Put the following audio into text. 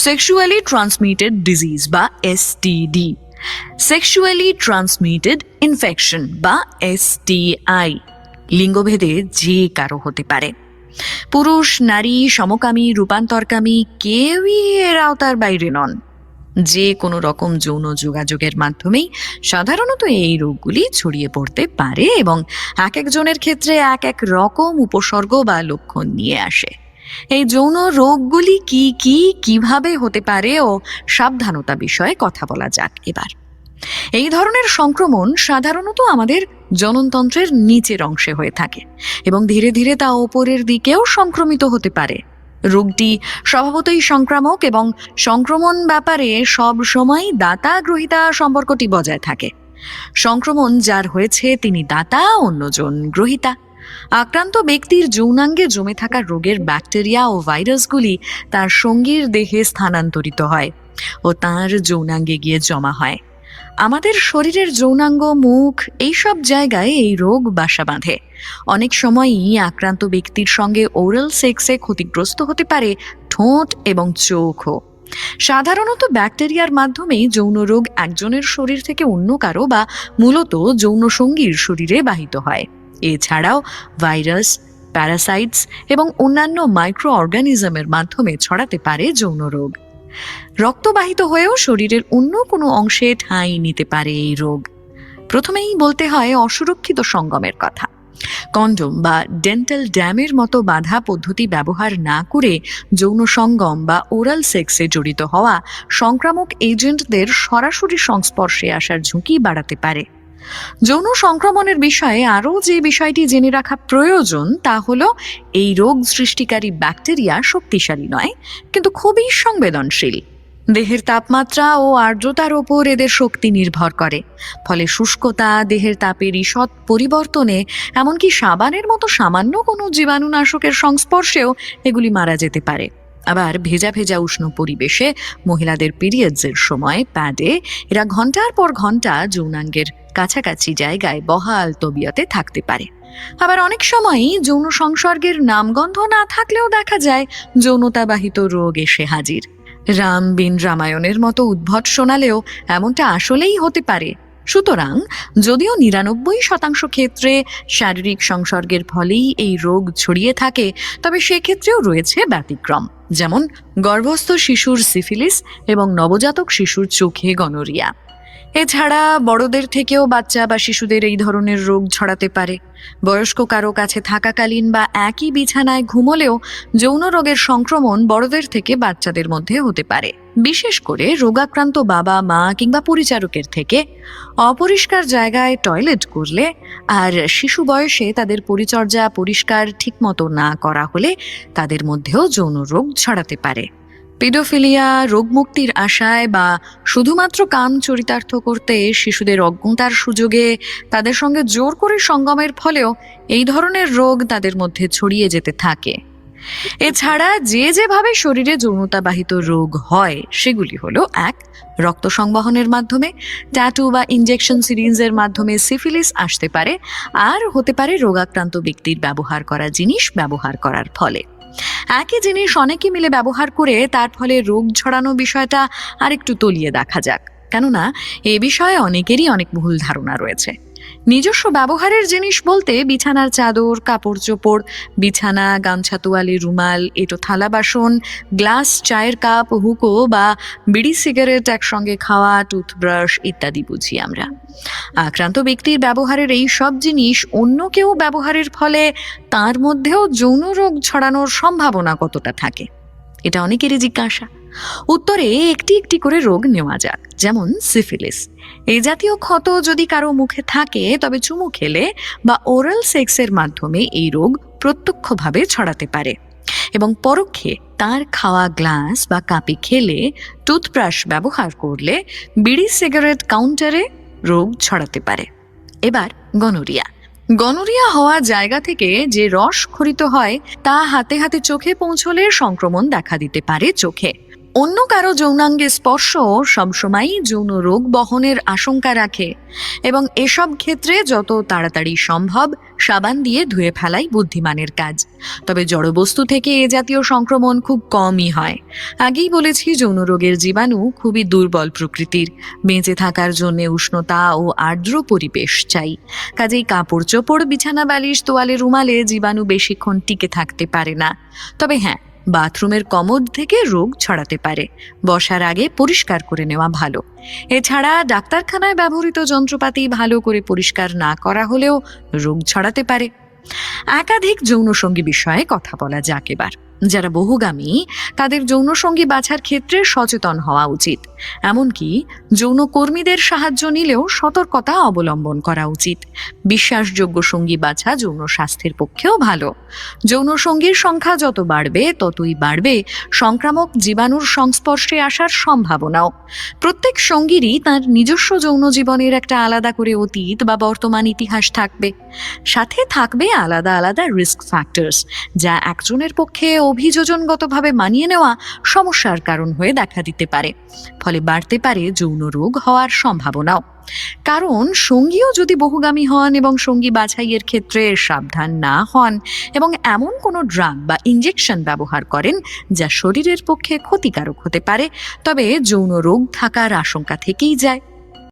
Sexually transmitted disease বা STD sexually transmitted infection বা STI লিঙ্গভেদে যে কারও হতে পারে পুরুষ নারী সমকামী রূপান্তরকামী কেউই এর আওতার বাইরে নন যে কোনো রকম যৌন যোগাযোগের মাধ্যমেই সাধারণত এই রোগগুলি ছড়িয়ে পড়তে পারে এবং এক একজনের ক্ষেত্রে এক এক রকম উপসর্গ বা লক্ষণ নিয়ে আসে। এই যৌন রোগগুলি কি কি, কীভাবে হতে পারে ও সাবধানতা বিষয়ে কথা বলা যাক এবার। এই ধরনের সংক্রমণ সাধারণত আমাদের জননতন্ত্রের নিচের অংশে হয়ে থাকে এবং ধীরে ধীরে তা ওপরের দিকেও সংক্রমিত হতে পারে। রোগটি স্বভাবতই সংক্রামক এবং সংক্রমণ ব্যাপারে সব সময় দাতা গ্রহিতা সম্পর্কটি বজায় থাকে। সংক্রমণ যার হয়েছে তিনি দাতা, অন্যজন গ্রহিতা। আক্রান্ত ব্যক্তির যৌনাঙ্গে জমে থাকা রোগের ব্যাকটেরিয়া ও ভাইরাসগুলি তার সঙ্গীর দেহে স্থানান্তরিত হয় ও তার যৌনাঙ্গে গিয়ে জমা হয়। আমাদের শরীরের যৌনাঙ্গ, মুখ এইসব জায়গায় এই রোগ বাসা বাঁধে। অনেক সময়ই আক্রান্ত ব্যক্তির সঙ্গে ওরাল সেক্সে ক্ষতিগ্রস্ত হতে পারে ঠোঁট এবং চোখও। সাধারণত ব্যাকটেরিয়ার মাধ্যমেই যৌন রোগ একজনের শরীর থেকে অন্য কারও বা মূলত যৌন সঙ্গীর শরীরে বাহিত হয়। এছাড়াও ভাইরাস, প্যারাসাইটস এবং অন্যান্য মাইক্রো অর্গানিজমের মাধ্যমে ছড়াতে পারে যৌন রোগ। রক্তবাহিত হয়েও শরীরের অন্য কোনো অংশে ঠাঁই নিতে পারে এই রোগ। প্রথমেই বলতে হয় অসুরক্ষিত সঙ্গমের কথা। কন্ডোম বা ডেন্টাল ড্যামের মতো বাধা পদ্ধতি ব্যবহার না করে যৌন সঙ্গম বা ওরাল সেক্সে জড়িত হওয়া সংক্রামক এজেন্টদের সরাসরি সংস্পর্শে আসার ঝুঁকি বাড়াতে পারে। যৌন সংক্রমণের বিষয়ে আরও যে বিষয়টি জেনে রাখা প্রয়োজন তা হলো এই রোগ সৃষ্টিকারী ব্যাকটেরিয়া শক্তিশালী নয়, কিন্তু খুবই সংবেদনশীল। দেহের তাপমাত্রা ও আর্দ্রতার ওপর এদের শক্তি নির্ভর করে। ফলে শুষ্কতা, দেহের তাপের ঈষৎ পরিবর্তনে, এমনকি সাবানের মতো সামান্য কোনো জীবাণুনাশকের সংস্পর্শেও এগুলি মারা যেতে পারে। আবার ভেজা ভেজা উষ্ণ পরিবেশে মহিলাদের পিরিয়ডসের সময় প্যাডে এরা ঘণ্টার পর ঘণ্টা যৌনাঙ্গের কাছাকাছি জায়গায় বহাল তবিয়তে থাকতে পারে। আবার অনেক সময়ই যৌন সংসর্গের নামগন্ধ না থাকলেও দেখা যায় যৌনতাবাহিত রোগ এসে হাজির। রাম বিন রামায়ণের মতো উদ্ভট শোনালেও এমনটা আসলেই হতে পারে। সুতরাং যদিও নিরানব্বই শতাংশ ক্ষেত্রে শারীরিক সংসর্গের ফলেই এই রোগ ছড়িয়ে থাকে, তবে সেক্ষেত্রেও রয়েছে ব্যতিক্রম, যেমন গর্ভস্থ শিশুর সিফিলিস এবং নবজাতক শিশুর চোখে গনোরিয়া। এছাড়া বড়দের থেকেও বাচ্চা বা শিশুদের এই ধরনের রোগ ছড়াতে পারে। বয়স্ক কারও কাছে থাকাকালীন বা একই বিছানায় ঘুমলেও যৌন রোগের সংক্রমণ বড়দের থেকে বাচ্চাদের মধ্যে হতে পারে। বিশেষ করে রোগাক্রান্ত বাবা, মা কিংবা পরিচারকের থেকে। অপরিষ্কার জায়গায় টয়লেট করলে আর শিশু বয়সে তাদের পরিচর্যা পরিষ্কার ঠিকমতো না করা হলে তাদের মধ্যেও যৌন রোগ ছড়াতে পারে। পিডোফিলিয়া, রোগমুক্তির আশায় বা শুধুমাত্র কাম চরিতার্থ করতে শিশুদের অজ্ঞতার সুযোগে তাদের সঙ্গে জোর করে সঙ্গমের ফলেও এই ধরনের রোগ তাদের মধ্যে ছড়িয়ে যেতে থাকে। এছাড়া যে যেভাবে শরীরে যৌনতাবাহিত রোগ হয়, সেগুলি হলো এক, রক্ত সংবহনের মাধ্যমে ট্যাটু বা ইনজেকশন সিরিঞ্জের মাধ্যমে সিফিলিস আসতে পারে, আর হতে পারে রোগাক্রান্ত ব্যক্তির ব্যবহার করা জিনিস ব্যবহার করার ফলে। একই জিনিস অনেকে মিলে ব্যবহার করে তার ফলে রোগ ছড়ানো বিষয়টা আরেকটু তলিয়ে দেখা যাক। কেননা, এ বিষয়ে অনেকেরই অনেক ভুল ধারণা রয়েছে। নিজস্ব ব্যবহারের জিনিস বলতে বিছানার চাদর, কাপড় চোপড়, বিছানা, গামছা তোয়ালি রুমাল, এটো থালা বাসন, গ্লাস, চায়ের কাপ, হুকো বা বিড়ি, সিগারেট একসঙ্গে খাওয়া, টুথব্রাশ ইত্যাদি বুঝি আমরা। আক্রান্ত ব্যক্তির ব্যবহারের এই সব জিনিস অন্য কেউ ব্যবহারের ফলে তার মধ্যেও যৌন রোগ ছড়ানোর সম্ভাবনা কতটা থাকে? এটা অনেকেরই জিজ্ঞাসা। উত্তরে একটি একটি করে রোগ নেওয়া যাক, যেমন সিফিলিস। এই জাতীয় ক্ষত যদি কারও মুখে থাকে, তবে চুমু খেলে বা ওরাল সেক্সের মাধ্যমে এই রোগ প্রত্যক্ষভাবে ছড়াতে পারে। এবং পরোক্ষে তার খাওয়া গ্লাস বা কাপে খেলে টুথব্রাশ ব্যবহার করলে বিড়ি সিগারেট কাউন্টারে রোগ ছড়াতে পারে। এবার গনোরিয়া গনোরিয়া হওয়া জায়গা থেকে যে রস খরিত হয়, তা হাতে হাতে চোখে পৌঁছলে সংক্রমণ দেখা দিতে পারে চোখে। অন্য কারও যৌনাঙ্গে স্পর্শ সবসময়ই যৌন রোগ বহনের আশঙ্কা রাখে এবং এসব ক্ষেত্রে যত তাড়াতাড়ি সম্ভব সাবান দিয়ে ধুয়ে ফেলাই বুদ্ধিমানের কাজ। তবে জড়বস্তু থেকে এ জাতীয় সংক্রমণ খুব কমই হয়। আগেই বলেছি যৌন রোগের জীবাণু খুবই দুর্বল প্রকৃতির। বেঁচে থাকার জন্য উষ্ণতা ও আর্দ্র পরিবেশ চাই। কাজেই কাপড় চোপড় বিছানা বালিশ তোয়ালে রুমালে জীবাণু বেশিক্ষণ টিকে থাকতে পারে না। তবে হ্যাঁ বাথরুমের কমোড থেকে রোগ ছড়াতে পারে। বসার আগে পরিষ্কার করে নেওয়া ভালো। এছাড়া ডাক্তারখানায় ব্যবহৃত যন্ত্রপাতি ভালো করে পরিষ্কার না করা হলেও রোগ ছড়াতে পারে। একাধিক যৌনসঙ্গী বিষয়ে কথা বলা যাক এবার। যারা বহুগামী, তাদের যৌনসঙ্গী বাছার ক্ষেত্রে সচেতন হওয়া উচিত। এমনকি যৌনকর্মীদের সাহায্য নিলেও সতর্কতা অবলম্বন করা উচিত। বিশ্বাসযোগ্য সঙ্গী বাছা যৌন স্বাস্থ্যের পক্ষেও ভালো। যৌন সঙ্গীর সংখ্যা যত বাড়বে, ততই বাড়বে সংক্রামক জীবাণুর সংস্পর্শে আসার সম্ভাবনাও। প্রত্যেক সঙ্গীরই তার নিজস্ব যৌন জীবনের একটা আলাদা করে অতীত বা বর্তমান ইতিহাস থাকবে। সাথে থাকবে আলাদা আলাদা রিস্ক ফ্যাক্টরস যা একজনের পক্ষে অভিযোজনগতভাবে মানিয়ে নেওয়া সমস্যার কারণ হয়ে দেখা দিতে পারে। ফলে বাড়তে পারে যৌন রোগ হওয়ার সম্ভাবনাও। কারণ সঙ্গীও যদি বহুগামী হন এবং সঙ্গী বাছাইয়ের ক্ষেত্রে সাবধান না হন এবং এমন কোনো ড্রাগ বা ইঞ্জেকশন ব্যবহার করেন যা শরীরের পক্ষে ক্ষতিকারক হতে পারে, তবে যৌন রোগ থাকার আশঙ্কা থেকেই যায়।